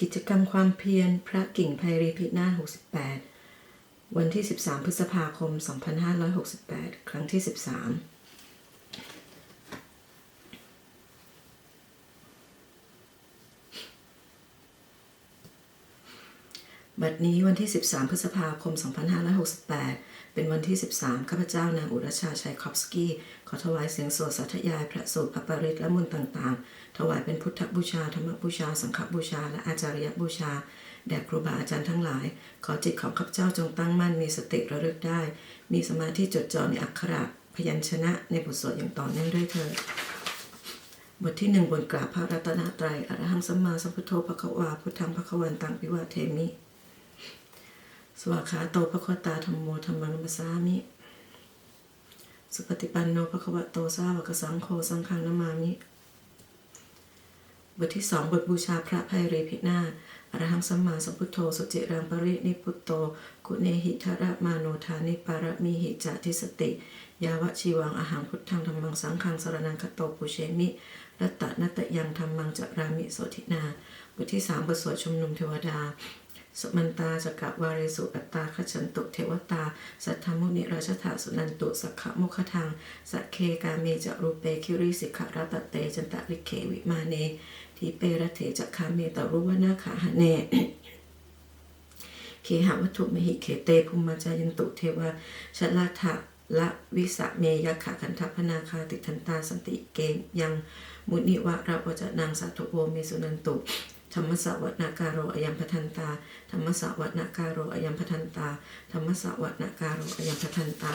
กิจกรรมความเพียรพระกิ่งไพรีพินา68 วันที่ 13 พฤษภาคม 2568 ครั้งที่ 13 บัดนี้วันที่ 13 พฤษภาคม 2568 เป็นวันที่ 13 ข้าพเจ้านางอุรชาชัยคอฟสกี้ ขอถวายเสียงสวดสาธยาย พระสูตรพระปริตรและมนต์ต่าง ๆ ถวายเป็นพุทธบูชา ธรรมบูชา สังฆบูชา และอาจาริยบูชา แด่ครูบาอาจารย์ทั้งหลาย ขอจิตของข้าพเจ้าจงตั้งมั่น มีสติระลึกได้ มีสมาธิจดจ่อในอักขระ พยัญชนะ ในบทสวดอย่างต่อเนื่องด้วยเถิดบทที่หนึ่งบนกราบพระรัตนตรัยอรหังสัมมาสัมพุทโธภควาพุทธังภควันตังปิวะเทมิ สวาขาโตภคตาธรรมโมธรรมังมัสสามิ สุปฏิปันโนภควโตสาวกสังโฆสังฆังนามามิ บทที่สองบทบูชาพระภัยรีพินาอรหังสัมมาสัมพุทโธสุจิรังปรินิพุตโต กุเนหิทระมาโนทานิปารมีหิจติสติ ยาวะชีวังอาหังพุทธังธรรมังสังฆังสรนังคโตปุเชมิรัตตนตยังธรรมังจรามิโสทินา บทที่สามบทสวดชุมนุมเทวดา สมันตาจักะวาเรสุอัตตาขจันตุเทวตา สัทธมุนิราชถาสุนันตุสักขะมุขทังสัเคกาเมจะรูเปคิริสิกขรัตเตจันตะลิเควิมาเนทีเปรเถจักคาเมตรุวนาขาหเนเคหวัตถุมหิเขเตภุมมจายันตุเทวาชลาทะละวิสะเมยขะคันทัพนาคาติทันตาสันติเกมยังมุนิวะระวจนางสัทโวเมสุนันตุ ธรรมสวัตนาการโรอยัมพทันตา ธรรมสวัตนาการโรอยัมพทันตา ธรรมสวัตนาการโรอยัมพทันตา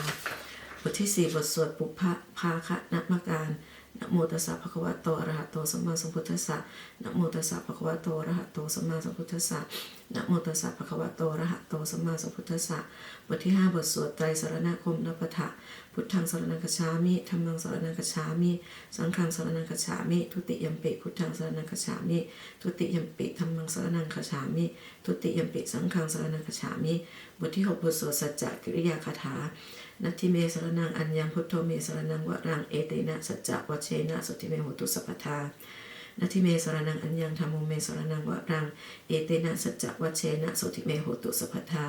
บทที่สี่บทสวดปุพพะภาคะนัมการนะโมตัสสะภะคะวะโตอะระหะโตสัมมาสัมพุทธัสสะนะโมตัสสะภะคะวะโตอะระหะโตสัมมาสัมพุทธัสสะนะโมตัสสะภะคะวะโตอะระหะโตสัมมาสัมพุทธัสสะบทที่ห้าบทสวดไตรสรณคมนปทะ พุทธังสรณังคัจฉามิธัมมังสรณังคัจฉามิ สังฆังสรณังคัจฉามิ ทุติยมปิพุทธังสรณังคัจฉามิ ทุติยมปิธัมมังสรณังคัจฉามิ ทุติยมปิสังฆังสรณังคัจฉามิ บทที่หกบทสวดสัจจกิริยาคาถานัตถิเมสรนังอัญญังพุทโธเมสรนังวะรังเอเตนะสัจจะวัชเชนะสุติเมโหตุสัพพทานัตถิเมสรนังอัญญังธรรมโมเมสรนังวะรัง เอเตนะสัจจะวัชเชนะสุติเมโหตุสัพพทา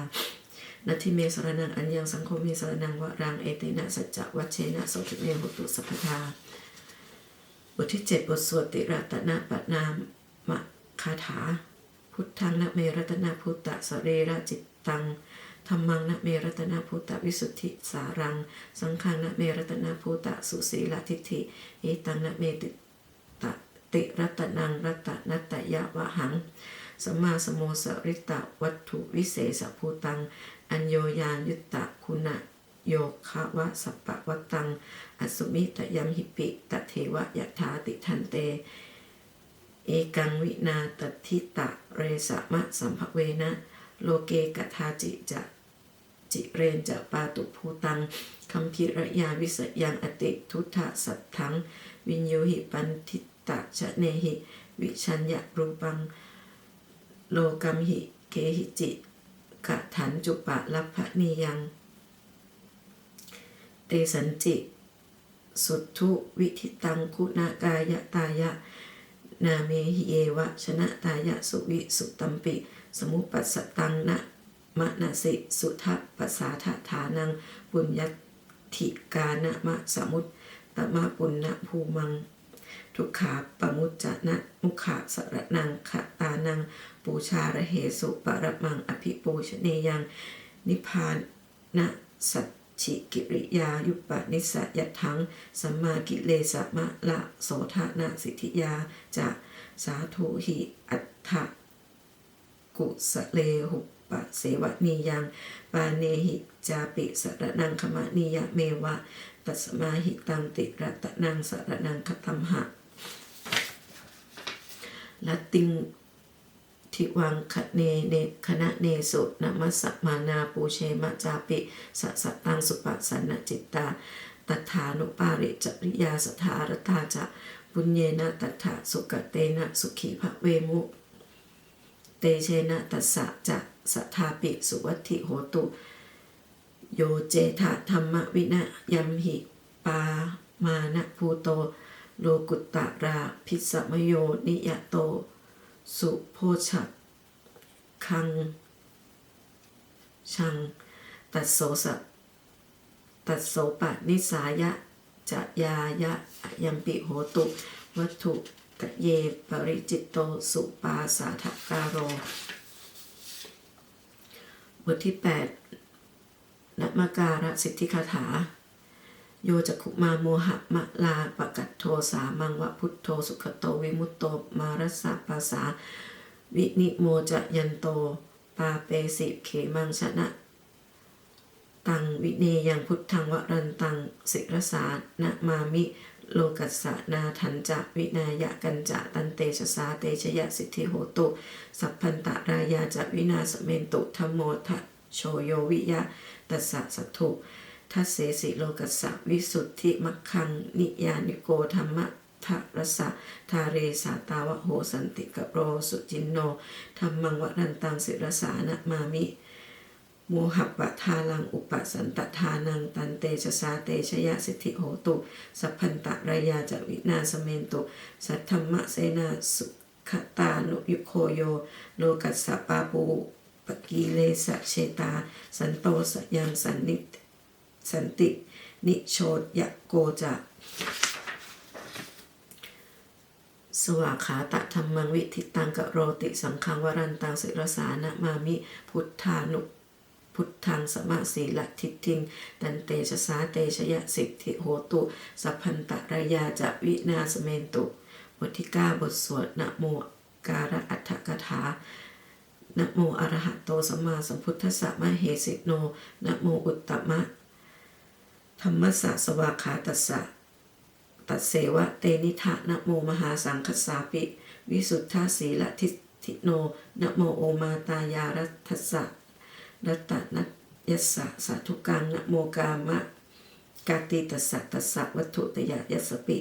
นัตถิเมสรนังอัญญังสังโฆเมสรนังวรังเอเตนะสัจจะวัชเชนะสุติเมโหตุสัพพทาบทที่เจ็ดบทสวดติรัตนะปะนามะคาถา พุทธังนะเมรัตนาพุตตะสเรระจิตตังธรรมังนะเมรัตนาพุตตะวิสุทธิสารัง สังฆังนะเมรัตนาพุตตะสุสีลทิฏฐิเอตังนะเมติตะติรัตนังรัตนัตตยะวะหังสัมมาสมโมสริตะวัตถุวิเศษภูตัง อัญโยยานยุตตะคุณะโยคะวะสัปปะวัตตัง อสุมิตยัมหิปิตเทวะยะถาติทันเต เอกังวินาตทิตะเรสะมะสัมภเวนะ โลเกกทาจิจะจิเรนจะปาตุภูตังคัมพิระยาวิสยังอติทุทธสัทธัง วินโยหิปันทิตะชะเนหิ วิชัญญะรูปัง โลกัมหิ เกหิจิ กะถันจุปะลัพพนียัง เตสันจิ สุทธุวิธิตังคุณากายตายะ นาเมหิเยวะ ชนะตายะสุวิสุตัมปิ สมุปัสสตังนะมะนะสิสุทัปปัสสาทฐานังปุญญติกานะมะสมุตตมะปุณณภูมัง ทุกขาปมุจจนะมุขาสระนังขะตานัง ปูชาระเหสุปรมังอภิปูชเนยังนิพพานนะสัจฉิกิริยายุปนิสยทังสัมมากิเลสมะละโสธานะสิทธิยาจะสาธุหิอัตถะกุสเลหุปะเสวนียังปาเนหิจาปิสระนังขมะนิยะเมวะตัสมาหิตังติรัตนังสระนังคตัมหะละติง ทิวังคเนเนคณะเนสุนมัสสมานาปูเชมะจาปิสะสตังสุปัสสนจิตตาตัฐานุปาริจริยาสถารตาจะปุญเยนะตัถาสุกเตนะสุขีภเวมุเตเชนะตัสสะจะสัทธาปิสุวัติโหตุโยเจทะธรรมวินะยัมหิปามานะภูโตโลกุตตะราพิสมโยนิยโต สุโพชคัง ชัง ตัดโสสะตัดโสปะนิสายะจะยายะยัมปิโหตุ วัตถุกะเยปริจิตโต สุปาสาทการโร บทที่ 8นัมการะสิทธิคาถา โยจักขุมาโมหะมะลาปะกัตโทสามังวะพุทโธสุขโตวิมุตโตมารัสสะปาสาวินิโมจะยันโต ปาเปสิเขมังชนะ ตังวิเนยังพุทธังวรันตังสิรสานะมามิโลกัสสะนาทันจะวินายะกันจะตันเตชะสาเตชยะสิทธิโหตุสัพพันตรายาจะวินาสเมนตุธรรมโมทะโชโยวิยะตัสสะสัตถุ ทัสเสสิโลกัสสะวิสุทธิมัคคัง นิยานิโกธรรมะทะรสะทาเรสาตาวะโหสันติกะโรสุจินโนธรรมังวรันตังสิรสานะมามิโมหัปปะทาลังอุปสันตทานังตันเตชะสาเตชยะสิทธิโหตุสัพพันตะรายาจวินาสเมนตุ สัทธรรมะเสนาสุขตานุยุโคโยโลกัสสะปาปูปกีเลสะเชตา สันโตสยังสันนิต สันติ นิโชดยะโกจะสวากขาตะธรรมังวิทิตังกะโรติสังขังวรันตังสิรสานะมามิพุทธานุพุทธังสมะสีละทิฏฐิงตันเตชะสาเตชยะสิทธิโหตุ สัพพันตะระยาจะวินาสเมนตุบทที่9บทสวดนะโมการะอัฏฐกถานะโมอระหะโตสัมมาสัมพุทธัสสะมะเหสิโนนะโมอุตตมะ ธรรมสสะสวาขาตัสสะตัดเสวะเตนิทะนะโมมหาสังคสาปิ วิสุทธาสีละทิทิโนนะโมโอมาตายารัตสะรัตนยัสสะสาธุกังนะโมกามะกาติตัสสะตัสสะวัตถุตยะยัสปิ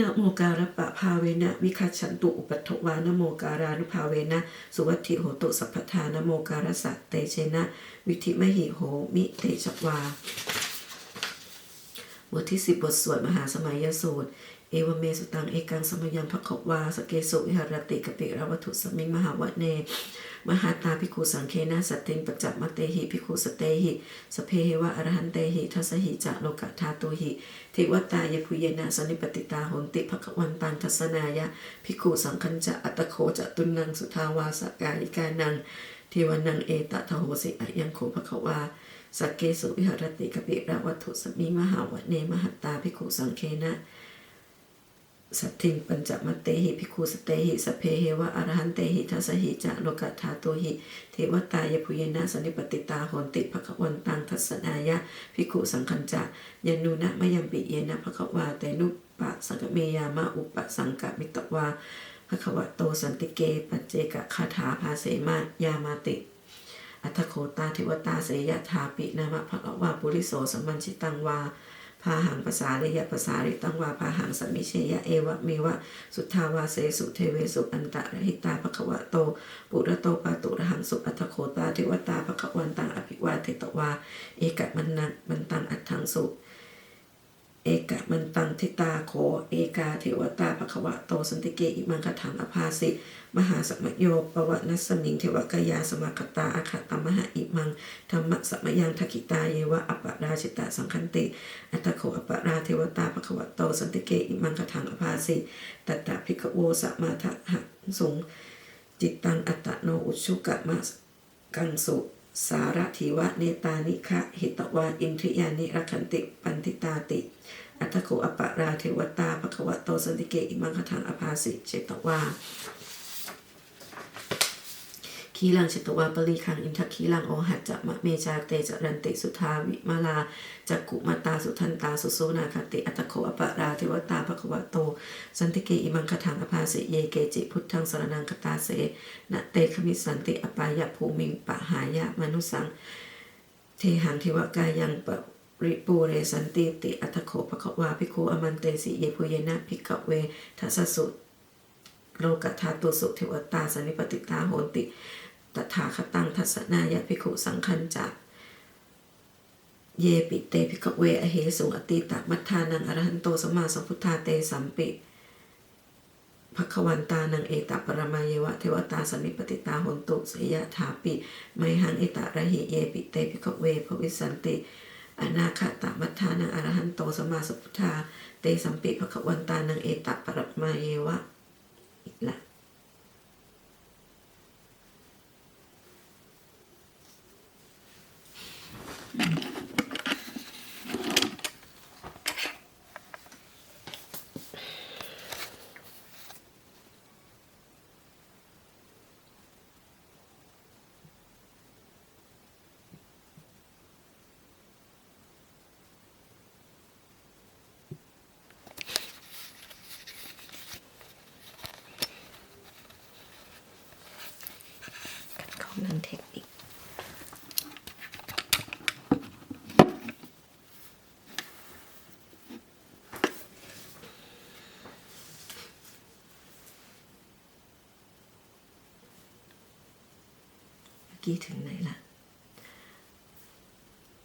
นะโมการปะภาเวนะวิคัจฉันตุอุปัฏฐวานะโมการานุภาเวนะสุวัติโหตุสัพพทานะโมการสะเตเชนะ วิธิมหิโหมิเตชวาบทที่สิบบทสวดมหาสมัยยสูตร เอวเมสุตังเอกังสมยังพระขวาสเกสุวิหารติกปิรวัตุสมิงมหาวเน มหาตาภิกขุสังเคนะสัตติงปัจจัมเตหิภิกขุสเตหิสเพเหวะอรหันเตหิทัสหิจะโลกธาตุหิเทวตายพุเยนะสนิปติตาโหนติภควันตันทัสนายะภิกขุสังคัญจะอัตโคจะตุนังสุทาวาสกาลิกานังเทวนังเอตทโหสิอยังโคภควาสักเกสุวิหารติกปิระวัตถุสมิมหาวเนมหัตตาภิกขุสังเคนะ สัตถิงปัญจมเตหิภิกขุสเตหิสเพเหวะอรหันเตหิทัสหิจะโลกัตถาโตหิเทวตายพุเยนะสนิปติตาโหนติภควันตังทัสนายะภิกขุสังคัญจะยานุนะมยัมปิเยนะภควาเตนุปะสังกเมยามะอุปสังกมิตวาภควะโตสันติเกปัจเจกคาถาภาเสมายามาติอัตโคตาเทวตาเสยถาปินามะภควาปุริโสสัมมัญชิตังวา พาหังภาษาริยภาษาริตังวาพาหังสมิเชยะเอวะเมวะสุทธาวาเสสุเทเวสุอันตะระหิตาภควะโต ปุระโตปาตุระหังสุอัตโคตาเทวตาภควันตังอภิวาเทตวา เอกมันนังมันตังอัตถังสุ เอกะมันตังทิตาโคเอกาเทวตาภควะโตสันติเกอิมังคถังอภาสิมหาสมโยปวนัสมิงเทวกยาสมาคตาอาคตมหาอิมังธรรมะสมยังทักิตาเยวะอัปปราชิตาสังคันติอัตโคอัปปราเทวตาภควะโตสันติเกอิมังคถังอภาสิตัตตะภิกโวสมาทะหังสงจิตตังอัตตโนอุชุกะมะกังสุ สารถีวะเนตานิคะหิตวาอินทริยานิรักขันติปันติตาติ อัตโขอปปราเทวตาภควะโตสันติเกอิมังคทังอภาสิเจตวา คีลังชิตวาปลีคังอินทคีลังโอหัจจะมะเมจาเตจรันติสุทาวิมาลาจักกุมาตาสุทันตาสุโซนาคติอัตโคอปปราเทวตาภควะโต สันติเกอิมังคถังอภาสิเยเกจิพุทธังสรนังคตาเสนะเตคมิสันติอปายะภูมิงปะหายะมนุสัง เทหังเทวกายังปริปูเรสันติติอัตโคภควาภิกขุอมันเตสิเยพุเยนะภิกขเวทัสสุโลกัตถาตุสุเทวตาสันนิปติตาโหติ ตถาคตังทัสสนายะภิกขุสังคัญจะเยปิเตภิกขเวอเหสุงอติตะมัทธานังอรหันโตสมมาสัมพุทธาเตสัมปิภควันตานังเอตปรมาเยวะเทวตาสมิปติตาหนตุสยะถาปิไมหังเอตระหิเยปิเตพิกเวภวิสันติ อนาคตมัทธานังอรหันโตสมมาสพุทธาเตสัมปิภควันตานังเอตปรมาเยวะอีกละ กี้ถึงไหนล่ะ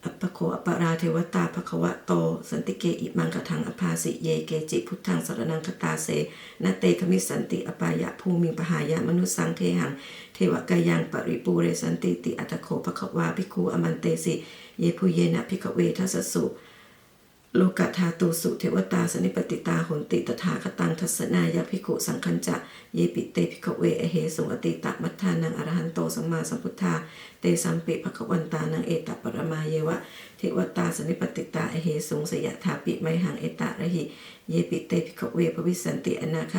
อัปโคอัปราเทวตาภควะโต สันติเกอิมังกทังอภาสิเยเกจิ พุทธังสรนังคตาเสนเตคมิสันติอปายะภูมิงปหายะมนุสังเทหัง เทวกายังปริปูเรสันติติอัตโคภควาภิกขุอมันเตสิ เยภูเยนะภิกขเวทัสสุ โลกธาตุสุเทวตาสนิปติตาหนติตถาคตังทัศนายภิกุสังคัญจะเยปิเตภิกขเวอเหสุงอติตะมัทธานังอรหันโตสัมมาสัมพุทธาเตสัมปิภควันตานังเอตปรมาเยวะเทวตาสนิปติตาอเหสุงสยะถาปิไมหังเอตระหิเยปิเตภิกขเวภวิสันติอนาค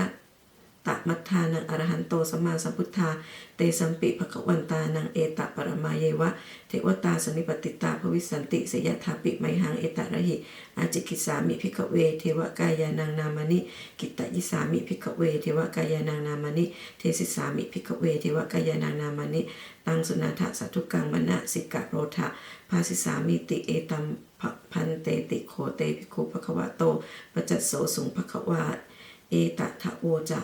ตะมัทธานังอรหันโตสัมมาสัมพุทธา เตสัมปิภควันตานังเอตปรมาเยวะ เทวตาสนิปติตาภวิสันติสยถาปิไมหังเอตะระหิ อาจิกิสามิพิกเว เทวกายานังนามานิ กิตตยิสามิพิกเว เทวกายานังนามานิ เทสิสามิพิกเว เทวกายานังนามานิ ตังสุนาทะสัตุกังมณะสิกะโรธะภาสิสามิติเอตัมพันเตติโคเตภิกขุภควะโตปจัสโสสุงภควาเอตทะโวจะ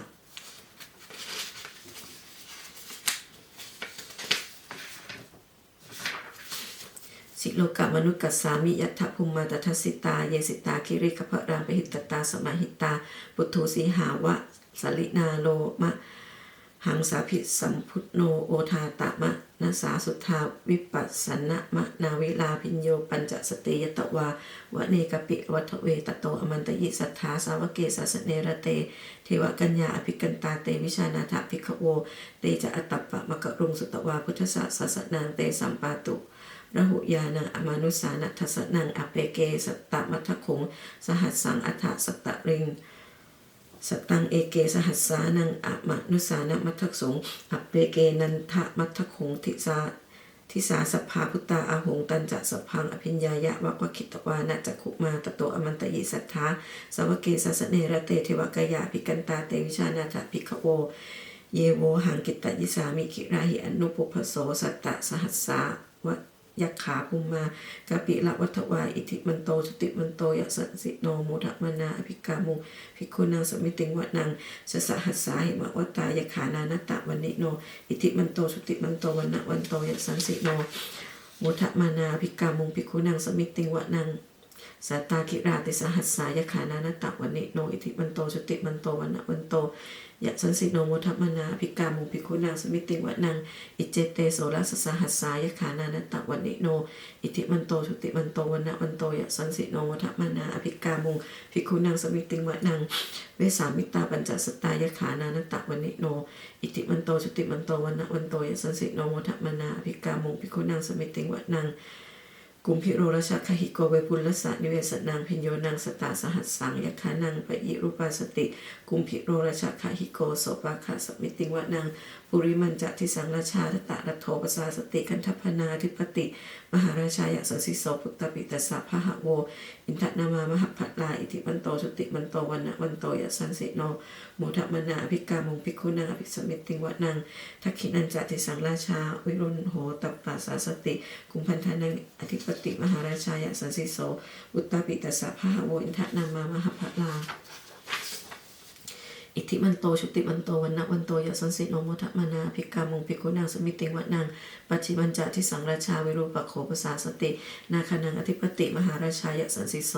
สิโลกะมนุษย์กัสสามิยัตถภูมิมาตทัสสิตา เยสิตาคิริขพรามปหิตตาสมาหิตา ปุถุสีหาวะสลินาโลมะ หังสาพิสัมพุทโนโอทาตะมะนาสาสุทธาวิปัสสนะมะนาวิลาพิญโยปัญจสติยตวาวะเนกปิวัทเวตโตอมันตยิสัทธาสาวเกสาสเนระเต เทวกัญญาอภิกันตาเตวิชานาถภิกขโว เตจะอัตตปปะมะกรุงสุตวาพุทธสสสนางเตสัมปาตุ ระหุยานังอมานุสานัทสนังอเปเก สัตตมัทคง สหัสสังอัฏฐสัตตริงสตังเอเกสหัสสานังอะมนุสานะมัทสงอัปเปเกนันทะมัทคงทิสาทิสาสภาพุตตาอาหงตันจะสพังอภิญญายะวักวคิตวานะจักขุมาตโตอมันตยิสัทธาสวเกสัสเนระเตเทวกายาภิกันตาเตวิชานาถภิกขโว เยโวหังกิตตยิสามิคิราหิอนุปุพโสสัตตะสหัสสาวะ ยักขาภูมากาปิละวัฏวาอิทิมันโตสติมันโตยะสันสิโนโมทะมนาอภิกามุภิกขุนางสมิติงวะนังสสหัสสาหิมะวัตายขานานตะวันนิโน อิทิมันโตสติมันโตวันนะวันโตยะสันสิโนโมทะมานาอภิกามุภิกขุนางสมิติงวะนังสัตตาคิราติสหัสสายขานานตะวันนิโน อิทิมันโตสติมันโตวันนะวันโต ยะสันสิโนโมทัพมนาภิกามุภิกุนางสมิติวะนัง อิเจเตโสรสสหัสสายขานานตะวันนิโน อิทิมันโตสุติมันโตวันนะวันโตยะสันสิโนโมทัพมนาอภิกามุภิกุนางสมิติวะนัง เวสามิตาปัญจสตายขานานตะวันนิโน อิติมันโตสุติมันโตวันนะวันโตยะสันสิโนโมทัพมนาอภิกามุภิกุนางสมิติวะนัง กุมพิโรรชคหิโกเวปุลสะนิเวสนางพิญโยนางสตาสหัสสังยคานังปะยิรูปาสติ กุมพิโรรชคหิโกโสปาคาสมิติงวะนางปุริมันจะทิสังราชาตตะรัตโทปสาสติคันทพนาธิปติ มหาราชายะสสิโสพุตตปิตสสะพหะโว อินทนามามหพัตลาอิทิมันโตสุติมันโตวันนะวันโตยสันสิโนโมทมนาอภิกามงภิกขุนางภิสมิติงวะนางทักขินันจะทิสังราชาวิรุณโหตปปัสสาสติ กุมพันธนังอธิปติมหาราชายะสันสิโสอุตตปิตสะพหะโวอินทนามามหพัตลาอิทธิมันโตชุติมันโตวันนะวันโตยสันสิโนโมทะมานาภิกามุงภิกขุนางสมิติงวัดนางปัจจิบัญจะที่สังราชาวิรูปโขภาษาสติ นาคานังอธิปติมหาราชายสันสิโส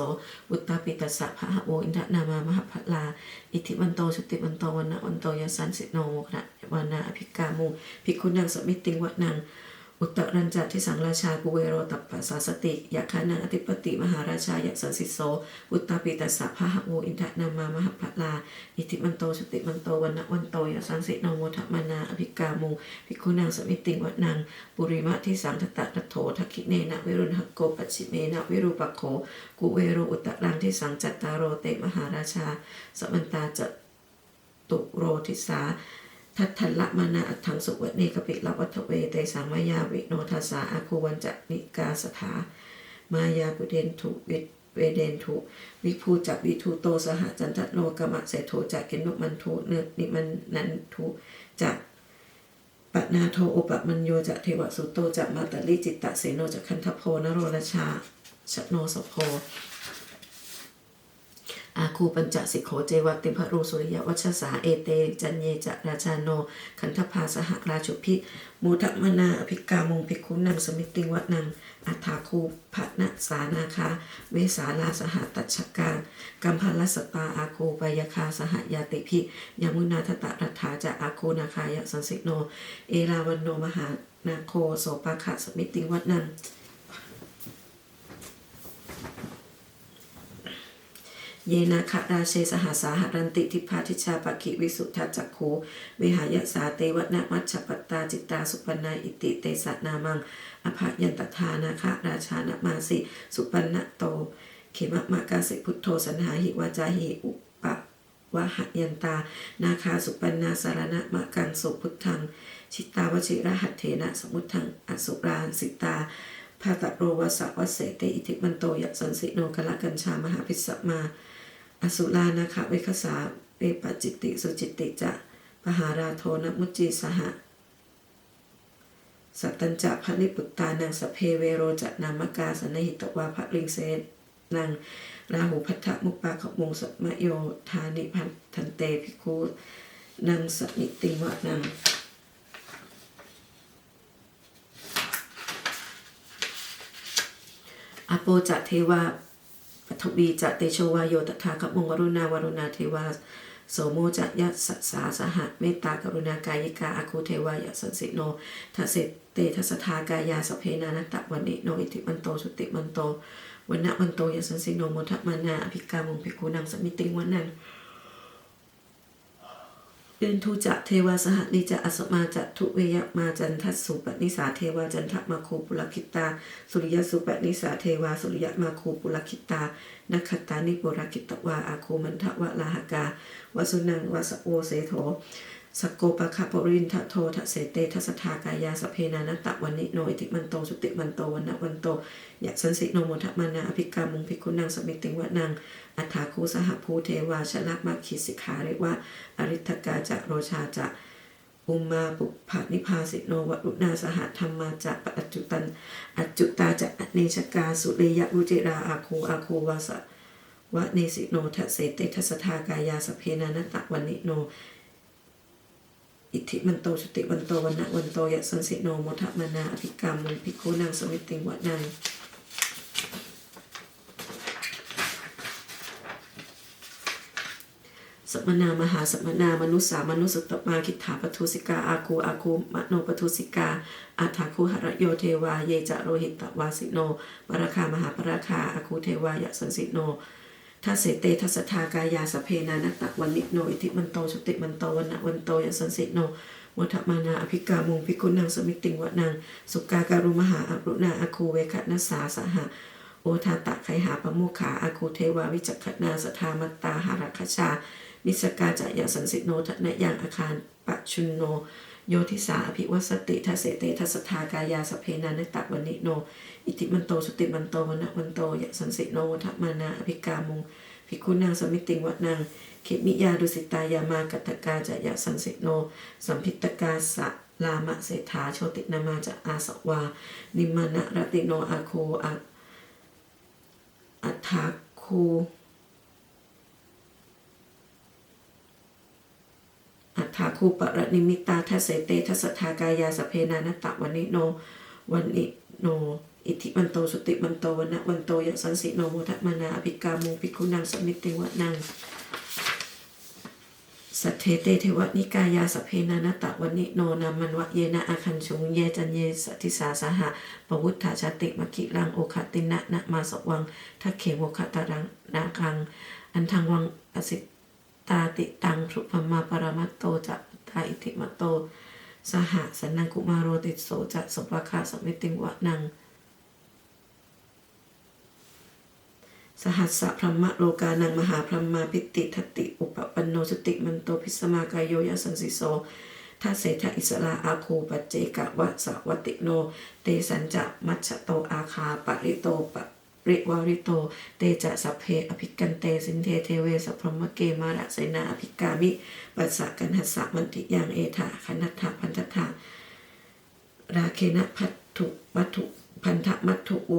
อุตตาปิตัสสะพะหะโวอินทนามามหพลา อิทธิมันโตชุติมันโตวันนะวันโตยสันสิโนโมทะวานาอภิกามุงภิกขุนางสมิติงวัดนาง อุตตรัญจัตที่สังราชากุเวโรตัปปัสสาสติยะคานังอธิปติมหาราชายะสันสิโสอุตตาปิตัสสะพะหะโวอินทะนามามหพลาอิติมันโตสติมันโตวันนะวันโตยะสังสิโนโมทมานาอภิกามุงภิกขุนางสมิติงวัดนางปุริมะที่สังทตะตะโถทักขิเนนะวิรุณหโกปัจฉิเมนะวิรูปโขกุเวโรอุตตรังที่สังจัตตารโรเตมหาราชาสมันตาจตุโรทิสา ทัตทัลละมานาอัตถังสุวเนกปิละวัฏเวเตสังมายาวิโนทัสาอาคูวันจะนิกาสถามายากุเดนทุวิเวเดนทุวิภูจักวิทูโตสหจันทโลกมะเสโทจักเกนุมันทุเนนิมันนันทุจักปนาโทอุปมัญโยจะเทวสุโตจะมาตลิจิตตะเสโนจะคันทโพนโรรชาชโนสโพ อาคูปัญจสิกโขเจวติพรูสุริยวัชสาเอเต จันเยจะราชาโน ขันธพาสหราชุพิมูทมนาอภิกามงภิกขุนังสมิติงวันังอัฏฐาคูภะนะสานาคา เวสาลาสหตัชกากัมพลสตาอาคูปยคาสหยาติพิยมุนาทตะรัฐาจะอาคูนาคายสันสิโน เอราวันโนมหานาโคโสปาขะสมิติงวันัง เยนะคะราเชสหาสาหรันติทิพาทิชาปกิวิสุทธจักโขวิหายสาเตวนะมัชฌปตตาจิตตาสุปนาอิติเตสนามัง อภยันตทานาคะราชานมาสิ สุปันนะโต เขมะมะกาสิพุทโธสันหาหิวาจาหิอุปะวะหยันตา นาคาสุปันนาสารณะมะกังสุพุทธัง ชิตาวชิระหัตเถนะสมุทังอสุรานสิตาภาตโรวสะวเสเตอิทิมันโตยะสันสิโนกะละกัญชามหาพิสสะมา อสุลานาคะเวคสาเวปจิตติ สุจิตติจะปหาราโทนมุจีสหะ สัตตัญจะพระนิปุตตานังสเพเวโรจะนามกาสนหิตวาภริงเซนังราหูพัทธมุปปาขมงสมโยธานิพันทันเตภิกขุนังสนิติวะนังอโปจะเทวา ทวีจะเตโชวาโยตถาคมงวรุณาวรุณาเทวาโสโมจะยัสสาสหะเมตตากรุณากายิกาอาคูเทวายสันสิโนทัสเสเตทัสทากายาสเพนานตะวันนิโนอิติมันโตสุติมันโตวันนะมันโตยสันสิโนโมทะมานาอภิกามงภิกขุนังสมิติงวันนัน เดินทูจะเทวาสหนิจะอสมาจะทุเวยมาจันทัสสุปนิสาเทวาจันทมาคูปุลคิตา สุริยสุปนิสาเทวาสุริยมาคูปุลคิตานักขตานิปุรคิตวาอาคูมันทวะลาหกาวสุนังวสโอเสโถ สกโกปะคาปรินทะโททะเสเตทัสทากายาสเพนานตะวันนิโนอิติมันโตสุติมันโตวันนะวันโตยะสันสิโนโมทะมานาอภิกามุงภิกขุนังสมิติงวะนังอัฏฐาคูสหภูเทวาชนะมัคคิสิกขาเรียกว่าอริทกาจะโรชาจะอุมมาปุภานิพาสิโนวรุณาสหธรรมาจะปะจุตันอัจจุตาจะอเนชกาสุเรยะรุจิราอาคูอาคูวาสะวะเนสิโนทะเสเตทัสทากายาสเพนานตะวันนิโน อิทธิมันโตชุติวันโตวันนะวันโตยะสันสิโนโมทะมานาอภิกรรมมุภิกขุนางสมิติงวะนางสัมมนามหาสัมมนามนุสสามนุสตมาคิถาปทุสิกาอาคูอาคูมโนปทุสิกาอาถาคูหรโยเทวาเยจะโรหิตวาสิโนปราคามหาปราคาอาคูเทวายะสันสิโน ทัสเสเตทัสทากายาสเพนานตะวันนิโนอิทิมันโตชุติมันโตวันนะวันโตยสันสิโนวัฏมานาอภิกามุงภิกขุนังสมิติงวะนังสุกาการุมหาอรุณาอาคูเวคะสาสหะโอทาตะไคหาปโมขาอาคูเทวาวิจักขนาสทามัตตาหารัคชา นิสกาจะยสันสิโนทนะยังอาคารปัจชุนโน โยทิสาอภิวัสติทัสเสเตทัสทากายาสเพนานตะวันนิโน อิติมันโตสติมันโตวันนะวันโตยะสันสิโนวัฏมานาอภิกามุงภิกขุนางสมิติงวะนางเขมิยาดุสิตายามากัตกาจะยะสันสิโน สัมพิตกาสะลามะเศรษฐาโชตินามาจะอาสวา นิมานะรติโนอาโคอาอัฏฐาคู ทาคูปะระนิมิตาทัสเตทัสทากายาสเพนานตะวันนิโนวันนิโน อิทิมันโตสุติมันโตวันนะวันโตยะสันสิโนโมทัมานาอภิกามุภิกขุนังสมิติวะนังสัทเทเตเทวนิกายาสเพนานตะวันนิโนนามันวะเยนะอาคันชุงเยจันเยสติสาสหะปวุฒาชาติมกิลังโอคตินะนะมาสวังทักเขโมคตารังนาคัง อันทางวังอสิ ตาติตังสุภมาปรมัตโตจะตาอิติมตโต สหสันนังกุมารโรติโสจะสปะคาสมิติวะนัง สหัสสะพรหมโลกานังมหาพรหมาพิติทติ อุปปันโนสติมันโตพิสมากายโยยสันสิโสทัสเสทอิสลาอาคูปเจกะวะสะวติโน เตสัญจะมัชโตอาคาปริโตปะ ริวาริโต เตจะสัพเพอภิกันเตสินเทเทเวสพรมเกมาระเสนาอภิกามิ ปัสสะกันหัสสะมันติยังเอถาคนัตถะพันธทาราเคนะพัตถุมัตถุพันธมัตถุโว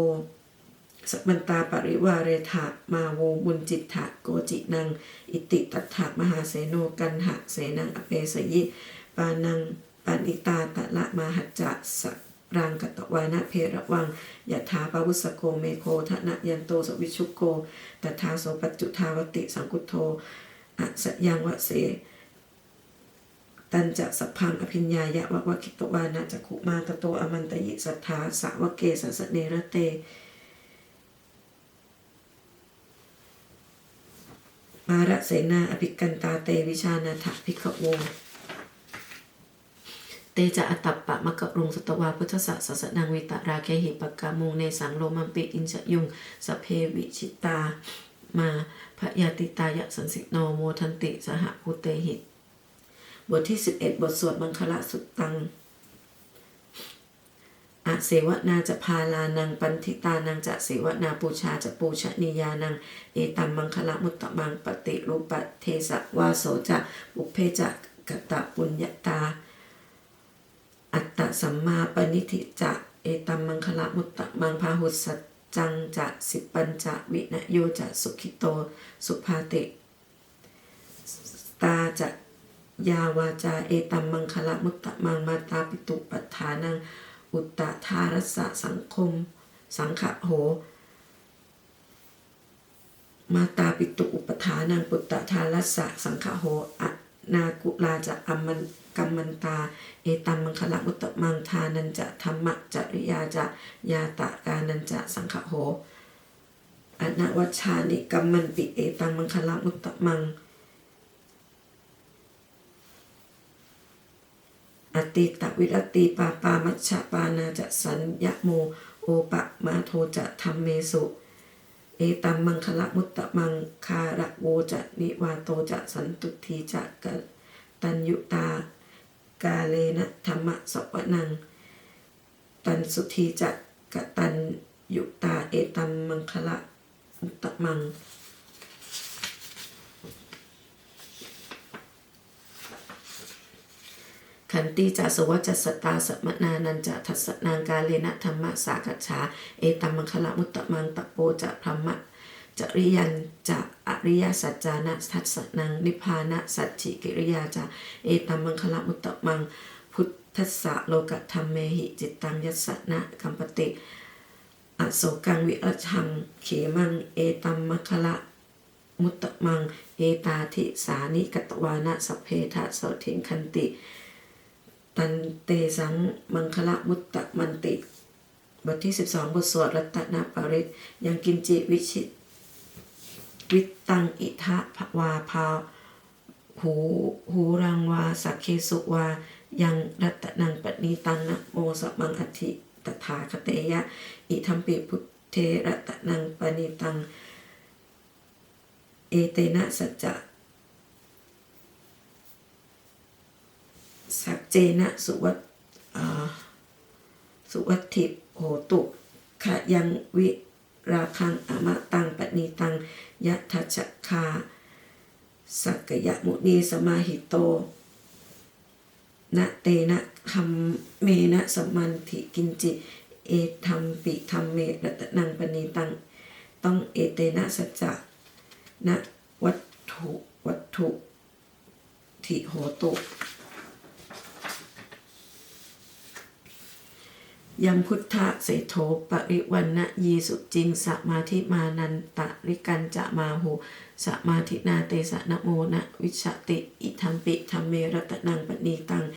สมันตาปริวาเรถามาโวบุญจิตถะโกจินัง อิติตัฏฐะมหาเสโนกันหะเสนังอเปสยิปานังปานิตาตะละมาหัจจะส รังกตวานะเพระวังยะถาปวุสโกเมโคทะนะยันโตสวิชุโกตถาโสปัจจุทาวติสังกุโทอะสะยังวะเสตันจะสัพพังอภิญญายะวะวะคิตวานะจักขุมาตโตอมันตยิสัทธาสาวะเกสัสเนระเตมาระเสนาอภิกันตาเตวิชานาถภิกขโว เตจะอตัปปะมะกะรุงสตวาพุทธสัสสะนังวิตาราเคหิปกามุงเนสังโลมัมปิอินชยุงสเพวิชิตามาพยาติตายะสันสิโนโมทันติสหภูเตหิต บทที่ 11 บทสวดมังคละสุตตังอาเสวนาจะพาลานังปันทิตานังจะเสวนาปูชาจะปูชนียานัง เอตัมมังคละมุตตมังปฏิรูปะเทสะวาโสจะบุเพจะกตะปุญญาตา อัตตสัมมาปณิธิจะเอตัมมังคละมุตตะมังพาหุสัจจังจะสิปัญจะวินโยจะสุขิโต สุภาติตาจะยาวาจาเอตัมมังคละมุตตะมังมาตาปิตุปัฏฐานังอุตตะทารัสสะสังคม สังขะโห มาตาปิตุอุปทานังปุตตะทารัสสะสังขะโหอะนากุลาจะอัมมัน กัมมันตา เอตัมมังคละมุตตมังทานันจะธรรมะจริยาจะยาตะกานันจะสังขโหอนวัชชานิกัมมันปิเอตัมมังคละมุตตมังอติตวิรติปาปามัชฌะปานาจะสัญญโมโอปะมาโทจะธรรมเมสุเอตัมมังคละมุตตมังคาระโวจะนิวาโตจะสันตุทีจะกตัญยุตา กาเลนะธรรมะสวนัง ตันสุทีจะกะตัญยุตาเอตัมมังคละมุตตมัง ขันติจะสวัจจสตาสมนานันจะทัสนางกาเลนะธรรมะสากัจฉาเอตัมมังคละมุตตมังตะโปจะพรหมะ จริยันจะอริยสัจจานะทัสนังนิพพานะสัจฉิกิริยาจะเอตัมมังคละมุตตมังพุทธัสสะโลกธรรมเมหิจิตตังยัสสะนะคัมปติอโศกังวิรชังเขมังเอตัมมังคละมุตตมังเอตาทิสานิกตวานะสัพเพทะโสทิงคันติ ตันเตสังมังคละมุตตะมันติบทที่ 12 บทสวดรัตนปริตยังกินจิวิชิต วิตตังอิทะวาภาหูหูรังวาสักเคสุวา ยังรัตนังปณีตังนะโมสมังอธิตถาคเตยะ อิทัมปิพุทเทรัตนังปณีตัง เอเตนะสัจจะสัจเจนะสุวัตสุวัตถิโหตุขยังวิ ราคังอมะตังปณีตังยะทัชคาสักกยมุนีสมาหิโตนะเตนะคัมเมนะสมันธิกินจิ เอธัมปิธัมเมรัตนังปณีตัง ต้องเอเตนะสัจจะนะวัตถุวัตถุถิโหตุ ยังพุทธะเสโทปริวันนะยีสุจิงสมาธิมานันตะริกันจะมาหูสมาธินาเตสะนโมนะวิชติอิทัมปิธรรมเมรตนังปณีตัง